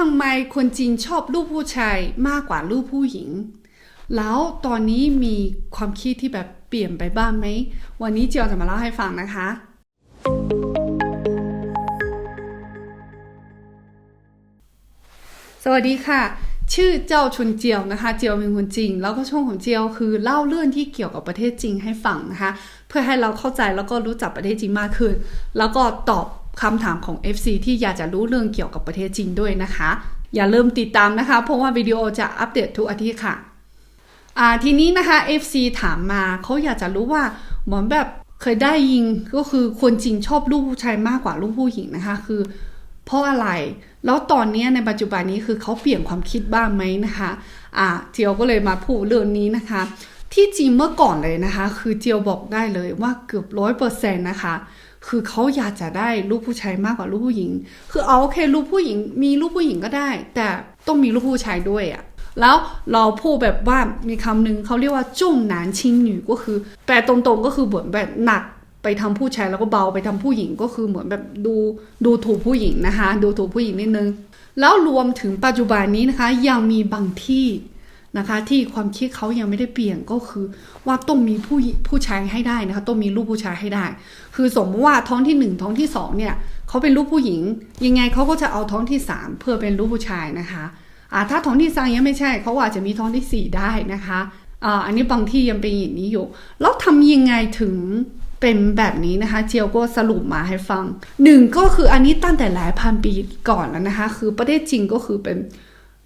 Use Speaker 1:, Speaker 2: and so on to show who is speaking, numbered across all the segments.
Speaker 1: ทำไมคนจีนชอบลูกผู้ชายมากกว่าลูกผู้หญิง แล้วตอนนี้มีความคิดที่แบบเปลี่ยนไปบ้างไหม วันนี้เจียวจะมาเล่าให้ฟังนะคะ สวัสดีค่ะ ชื่อเจ้าชุนเจียวนะคะ เจียวเป็นคนจีน แล้วก็ช่วงของเจียวคือเล่าเรื่องที่เกี่ยวกับประเทศจีนให้ฟังนะคะ เพื่อให้เราเข้าใจแล้วก็รู้จักประเทศจีนมากขึ้น แล้วก็ตอบ คำถามของ FC ที่อยากจะรู้เรื่องเกี่ยวกับประเทศจีนด้วยนะคะ อย่าลืมติดตามนะคะ เพราะว่าวิดีโอจะอัปเดตทุกอาทิตย์ค่ะอ่าทีนี้นะคะ FC ถามมาเขาอยากจะรู้ว่าเหมือนแบบเคยได้ยินก็คือคนจีนชอบลูกผู้ชายมากกว่าลูกผู้หญิงนะคะ คือ เพราะอะไร แล้วตอนนี้ในปัจจุบันนี้คือเขาเปลี่ยนความคิดบ้างไหมนะคะอ่าเจียวก็เลยมาพูดเรื่องนี้นะคะ ที่จริงเมื่อก่อนเลยนะคะ คือเจียวบอกได้เลยว่าเกือบร้อยเปอร์เซ็นต์นะคะ คือเขาอยากจะได้ลูกผู้ชายมากกว่าลูกผู้หญิง คือเอาโอเคลูกผู้หญิง มีลูกผู้หญิงก็ได้ แต่ต้องมีลูกผู้ชายด้วยอะแล้วเราพูดแบบว่ามีคำหนึ่งเขาเรียกว่าจุ่งหนานชิงหนูก็คือ แปลตรงๆก็คือเหมือนแบบหนักไปทำผู้ชายแล้วก็เบาไปทำผู้หญิงก็คือเหมือนแบบดูดูถูกผู้หญิงนะคะ ดูถูกผู้หญิงนิดนึง แล้วรวมถึงปัจจุบันนี้นะคะ ยังมีบางที่ นะคะ ที่ความคิดเขายังไม่ได้เปลี่ยนก็คือ ว่าต้องมีผู้ผู้ชายให้ได้นะคะต้องมีลูกผู้ชายให้ได้ คือสมมติว่าท้องที่หนึ่งท้องที่สองเนี่ยเขาเป็นลูกผู้หญิง ยังไงเขาก็จะเอาท้องที่สามเพื่อเป็นลูกผู้ชายนะคะอ่าถ้าท้องที่สามยังไม่ใช่เขาอาจจะมีท้องที่สี่ได้นะคะอ่าอันนี้บางที่ยังเป็นอย่างนี้อยู่แล้วทำยังไงถึงเป็นแบบนี้นะคะเจียวก็สรุปมาให้ฟังหนึ่งก็คืออันนี้ตั้งแต่หลายพันปีก่อนแล้วนะคะ คือประเทศจีนก็คือเป็น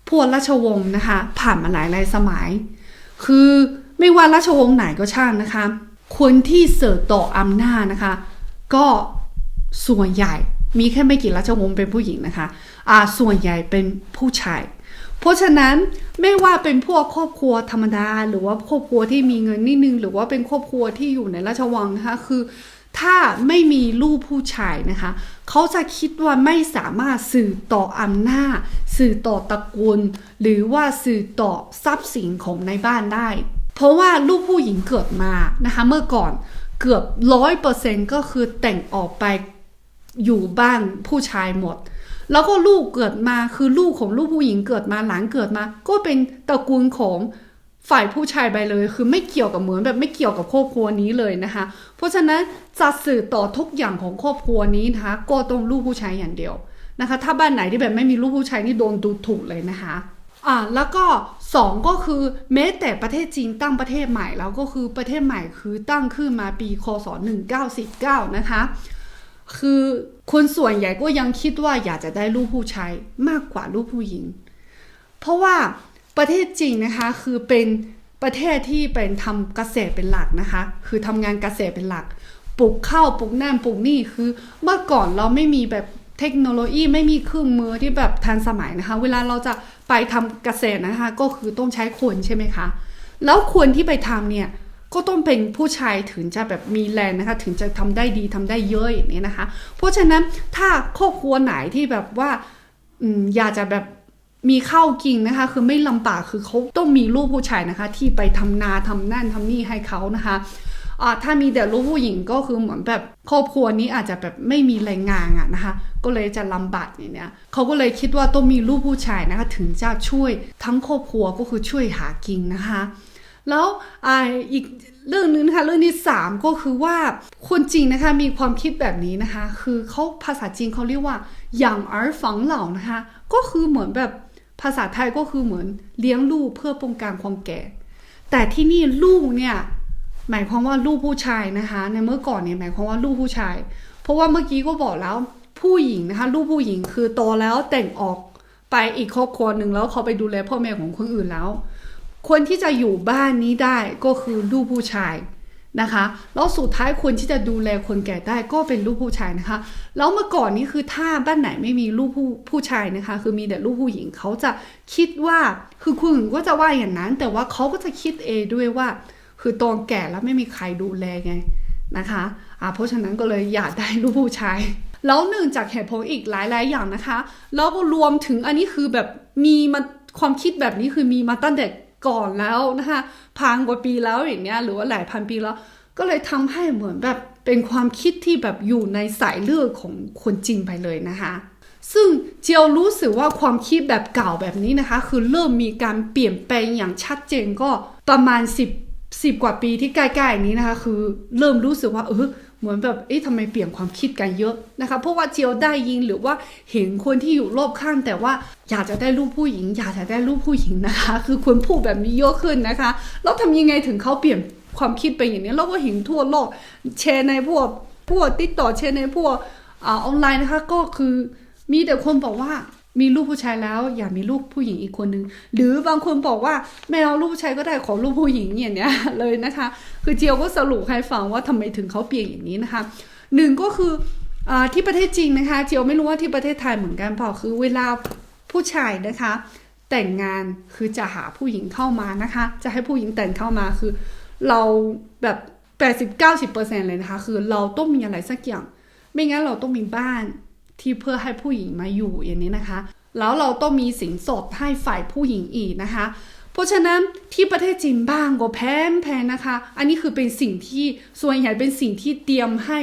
Speaker 1: พวกราชวงศ์นะคะ ผ่านมาหลายหลายสมัย คือไม่ว่าราชวงศ์ไหนก็ช่างนะคะ คนที่เสิร์ฟต่ออำนาจนะคะ ก็ส่วนใหญ่มีแค่ไม่กี่ราชวงศ์เป็นผู้หญิงนะคะอ่าส่วนใหญ่เป็นผู้ชาย เพราะฉะนั้นไม่ว่าเป็นพวกครอบครัวธรรมดา หรือว่าครอบครัวที่มีเงินนิดนึง หรือว่าเป็นครอบครัวที่อยู่ในราชวังนะคะคือ ถ้าไม่มีลูกผู้ชายนะคะ เขาจะคิดว่าไม่สามารถสื่อต่ออำนาจ สื่อต่อตระกูล หรือว่าสื่อต่อทรัพย์สินของในบ้านได้ เพราะว่าลูกผู้หญิงเกิดมานะคะเมื่อก่อนเกือบร้อยเปอร์เซ็นก็คือแต่งออกไปอยู่บ้านผู้ชายหมด แล้วก็ลูกเกิดมาคือลูกของลูกผู้หญิงเกิดมาหลานเกิดมา ก็เป็นตระกูลของ ฝ่ายผู้ชายไปเลย คือไม่เกี่ยวกับเหมือนแบบไม่เกี่ยวกับครอบครัวนี้เลยนะคะ เพราะฉะนั้นจะสื่อต่อทุกอย่างของครอบครัวนี้นะคะ ก็ต้องลูกผู้ชายอย่างเดียวนะคะ ถ้าบ้านไหนที่แบบไม่มีลูกผู้ชายนี่โดนดูถูกเลยนะคะอ่าแล้วก็สองก็คือแม้แต่ประเทศจีนตั้งประเทศใหม่แล้วก็คือประเทศใหม่คือตั้งขึ้นมาปีคศ1949นะคะคือคนส่วนใหญ่ก็ยังคิดว่าอยากจะได้ลูกผู้ชายมากกว่าลูกผู้หญิง เพราะว่า ประเทศจีนนะคะคือเป็นประเทศที่เป็นทำเกษตรเป็นหลักนะคะ คือทำงานเกษตรเป็นหลัก ปลูกข้าวปลูกนั่นปลูกนี่คือ เมื่อก่อนเราไม่มีแบบเทคโนโลยีไม่มีเครื่องมือที่แบบทันสมัยนะคะ เวลาเราจะไปทำเกษตรนะคะ ก็คือต้องใช้คนใช่ไหมคะ แล้วคนที่ไปทำเนี่ยก็ต้องเป็นผู้ชายถึงจะแบบมีแรงนะคะ ถึงจะทำได้ดีทำได้เยอะอย่างนี้นะคะ เพราะฉะนั้นถ้าครอบครัวไหนที่แบบว่าอยากจะแบบ มีข้าวกินนะคะ คือไม่ลำบากคือเขาต้องมีลูกผู้ชายนะคะ ที่ไปทำนาทำนั่นทำนี่ให้เขานะคะถ้ามีแต่ลูกผู้หญิงก็คือเหมือนแบบครอบครัวนี้อาจจะแบบไม่มีแรงงานอะนะคะ ก็เลยจะลำบากอย่างเนี้ยเขาก็เลยคิดว่าต้องมีลูกผู้ชายนะคะ ถึงจะช่วยทั้งครอบครัวก็คือช่วยหากินนะคะ แล้วอีกเรื่องนึงนะคะเรื่องที่ 3 ก็คือว่าคนจีนนะคะมีความคิดแบบนี้นะคะ คือเขาภาษาจีนเขาเรียกว่าอย่าง儿ฝังเหล่านะคะ ก็คือเหมือนแบบ ภาษาไทยก็คือเหมือนเลี้ยงลูกเพื่อป้องกันความแก่ แต่ที่นี่ลูกเนี่ยหมายความว่าลูกผู้ชายนะคะ ในเมื่อก่อนเนี่ยหมายความว่าลูกผู้ชาย เพราะว่าเมื่อกี้ก็บอกแล้วผู้หญิงนะคะ ลูกผู้หญิงคือโตแล้วแต่งออกไปอีกครอบครัวหนึ่งแล้วเขาไปดูแลพ่อแม่ของคนอื่นแล้ว คนที่จะอยู่บ้านนี้ได้ก็คือลูกผู้ชาย นะคะแล้วสุดท้ายคนที่จะดูแลคนแก่ได้ก็เป็นลูกผู้ชายนะคะแล้วเมื่อก่อนนี้คือถ้าบ้านไหนไม่มีลูกผู้ผู้ชายนะคะ คือมีแต่ลูกผู้หญิงเขาจะคิดว่าคือคนอื่นก็จะว่าอย่างนั้น แต่ว่าเขาก็จะคิดเองด้วยว่า คือตอนแก่แล้วไม่มีใครดูแลไงนะคะอ่าเพราะฉะนั้นก็เลยอยากได้ลูกผู้ชายแล้วหนึ่งจากเหตุผลอีกหลาย ๆ อย่างนะคะ แล้วก็รวมถึงอันนี้คือแบบมีมาความคิดแบบนี้คือมีมาตั้งแต่ ก่อนแล้วนะคะพังกว่าปีแล้วอย่างเนี้ยหรือว่าหลายพันปีแล้ว ก็เลยทำให้เหมือนแบบเป็นความคิดที่แบบอยู่ในสายเลือดของคนจีนไปเลยนะคะซึ่งเจียวรู้สึกว่าความคิดแบบเก่าแบบนี้นะคะ คือเริ่มมีการเปลี่ยนแปลงอย่างชัดเจนก็ประมาณ 10 10 กว่าปีที่ใกล้ๆนี้นะคะ คือเริ่มรู้สึกว่าเออ เหมือนแบบ เอ๊ะทำไมเปลี่ยนความคิดกันเยอะนะคะ เพราะว่าเจียวได้ยินหรือว่าเห็นคนที่อยู่รอบข้าง แต่ว่าอยากจะได้ลูกผู้หญิง อยากจะได้ลูกผู้หญิงนะคะ คือคนพูดแบบนี้เยอะขึ้นนะคะ แล้วทำยังไงถึงเขาเปลี่ยนความคิดไปอย่างนี้ เราก็เห็นทั่วโลกแชร์ในพวกพวกติดต่อแชร์ในพวกออนไลน์นะคะ ก็คือมีแต่คนบอกว่า มีลูกผู้ชายแล้ว อย่ามีลูกผู้หญิงอีกคนนึง หรือบางคนบอกว่าไม่เอาลูกผู้ชายก็ได้ขอลูกผู้หญิงอย่างเนี้ยเลยนะคะ คือเจียวก็สรุปให้ฟังว่าทำไมถึงเขาเปลี่ยนอย่างนี้นะคะหนึ่งก็คืออที่ประเทศจีนนะคะ เจียวไม่รู้ว่าที่ประเทศไทยเหมือนกันเปล่าคือเวลาผู้ชายนะคะ แต่งงานคือจะหาผู้หญิงเข้ามานะคะ จะให้ผู้หญิงแต่งเข้ามาคือ เราแบบ80-90%เลยนะคะ คือเราต้องมีอะไรสักอย่าง ไม่งั้นเราต้องมีบ้าน ที่เพื่อให้ผู้หญิงมาอยู่อย่างนี้นะคะ แล้วเราต้องมีสินสดให้ฝ่ายผู้หญิงอีกนะคะ เพราะฉะนั้นที่ประเทศจีนบ้างก็แพงแพงนะคะ อันนี้คือเป็นสิ่งที่ส่วนใหญ่เป็นสิ่งที่เตรียมให้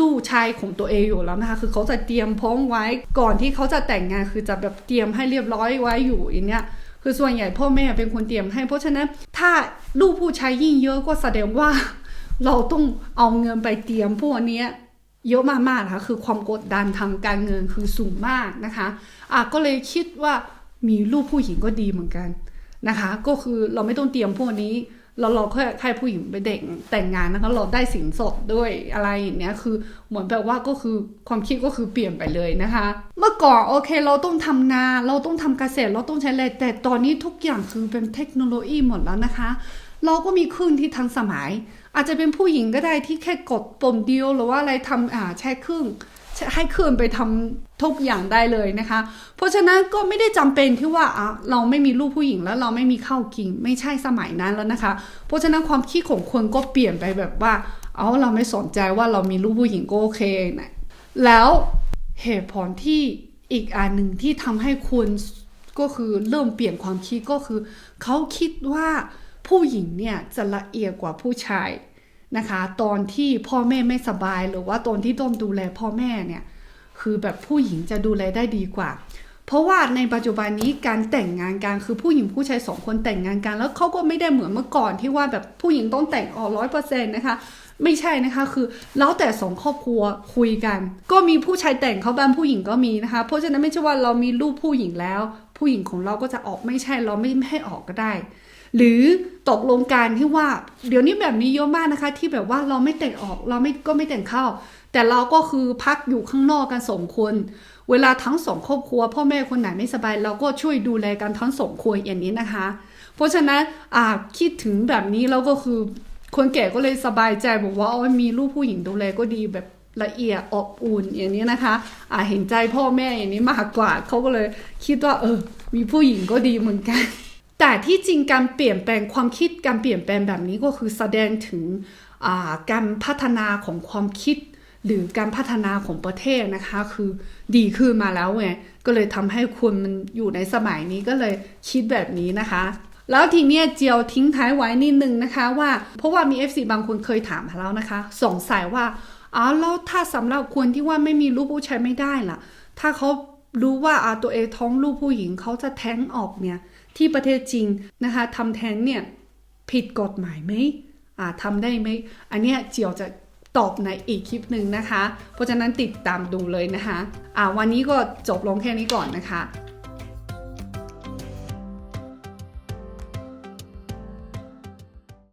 Speaker 1: ลูกชายของตัวเองอยู่แล้วนะคะ คือเขาจะเตรียมพร้อมไว้ก่อนที่เขาจะแต่งงาน คือจะแบบเตรียมให้เรียบร้อยไว้อยู่อย่างเนี้ย คือส่วนใหญ่พ่อแม่เป็นคนเตรียมให้ เพราะฉะนั้นถ้าลูกผู้ชายยิ่งเยอะก็แสดงว่า เราต้องเอาเงินไปเตรียมพวกนี้ เยอะมากๆนะคะคือความกดดันทางการเงินคือสูงมากนะคะอะก็เลยคิดว่ามีลูกผู้หญิงก็ดีเหมือนกันนะคะ ก็คือเราไม่ต้องเตรียมพวกนี้ เราเราแค่ให้ผู้หญิงไปเด็กแต่งงานนะคะเราได้สินสดด้วยอะไรอย่างเนี้ยคือเหมือนแบบว่าก็คือความคิดก็คือเปลี่ยนไปเลยนะคะ เมื่อก่อนโอเคเราต้องทำนา เราต้องทำเกษตรเราต้องใช้อะไรแต่ตอนนี้ทุกอย่างคือเป็นเทคโนโลยีหมดแล้วนะคะ เราก็มีเครื่องที่ทันสมัย อาจจะเป็นผู้หญิงก็ได้ที่แค่กดปุ่มเดียวหรือว่าอะไรทำอ่าใช้เครื่องให้เครื่องไปทำทุกอย่างได้เลยนะคะ เพราะฉะนั้นก็ไม่ได้จำเป็นที่ว่าอะเราไม่มีลูกผู้หญิงแล้วเราไม่มีข้าวกินไม่ใช่สมัยนั้นแล้วนะคะ เพราะฉะนั้นความคิดของคนก็เปลี่ยนไปแบบว่า เอาเราไม่สนใจว่าเรามีลูกผู้หญิงก็โอเคนะแล้วเหตุผลที่อีกอันหนึ่งที่ทำให้คนก็คือเริ่มเปลี่ยนความคิดก็คือเขาคิดว่า ผู้หญิงเนี่ยจะละเอียดกว่าผู้ชายนะคะ ตอนที่พ่อแม่ไม่สบายหรือว่าตอนที่ต้องดูแลพ่อแม่เนี่ยคือแบบผู้หญิงจะดูแลได้ดีกว่า เพราะว่าในปัจจุบันนี้การแต่งงานกันคือผู้หญิงผู้ชายสองคนแต่งงานกัน แล้วเขาก็ไม่ได้เหมือนเมื่อก่อนที่ว่าแบบผู้หญิงต้องแต่งออกร้อยเปอร์เซ็นต์นะคะไม่ใช่นะคะคือแล้วแต่สองครอบครัวคุยกัน ก็มีผู้ชายแต่งเขาบ้างผู้หญิงก็มีนะคะ เพราะฉะนั้นไม่ใช่ว่าเรามีลูกผู้หญิงแล้ว ผู้หญิงของเราก็จะออกไม่ใช่เราไม่ให้ออกก็ได้ หรือตกลงการที่ว่า เดี๋ยวนี้แบบนี้เยอะมากนะคะ ที่แบบว่าเราไม่แต่งออกเราไม่ก็ไม่แต่งเข้า แต่เราก็คือพักอยู่ข้างนอกกันสองคน เวลาทั้งสองครอบครัว พ่อแม่คนไหนไม่สบาย เราก็ช่วยดูแลกันทั้งสองคนอย่างนี้นะคะ เพราะฉะนั้นอ่าคิดถึงแบบนี้แล้วก็คือคนแก่ก็เลยสบายใจบอกว่าอ๋อมีลูกผู้หญิงดูแลก็ดีแบบละเอียดอบอุ่นอย่างนี้นะคะอ่าเห็นใจพ่อแม่อย่างนี้มากกว่าเขาก็เลยคิดว่า เออ มีผู้หญิงก็ดีเหมือนกัน แต่ที่จริงการเปลี่ยนแปลงความคิดการเปลี่ยนแปลงแบบนี้ก็คือแสดงถึงการพัฒนาของความคิด หรือการพัฒนาของประเทศนะคะ คือดีขึ้นมาแล้วไงก็เลยทำให้คนมันอยู่ในสมัยนี้ก็เลยคิดแบบนี้นะคะ แล้วทีเนี้ยเจียวทิ้งท้ายไว้นิดนึงนะคะว่าเพราะว่ามี FC บางคนเคยถามมาแล้วนะคะ สงสัยว่าอ๋อแล้วถ้าสำหรับคนที่ว่าไม่มีลูกผู้ชายไม่ได้ล่ะ ถ้าเขารู้ว่าอาตัวเองท้องลูกผู้หญิงเขาจะแท้งออกเนี่ย ที่ประเทศจริงนะคะทำแท้งเนี่ยผิดกฎหมายไหมอ่าทำได้ไหม อันเนี้ยเจียวจะตอบในอีกคลิปหนึ่งนะคะ เพราะฉะนั้นติดตามดูเลยนะคะอ่าวันนี้ก็จบลงแค่นี้ก่อนนะคะ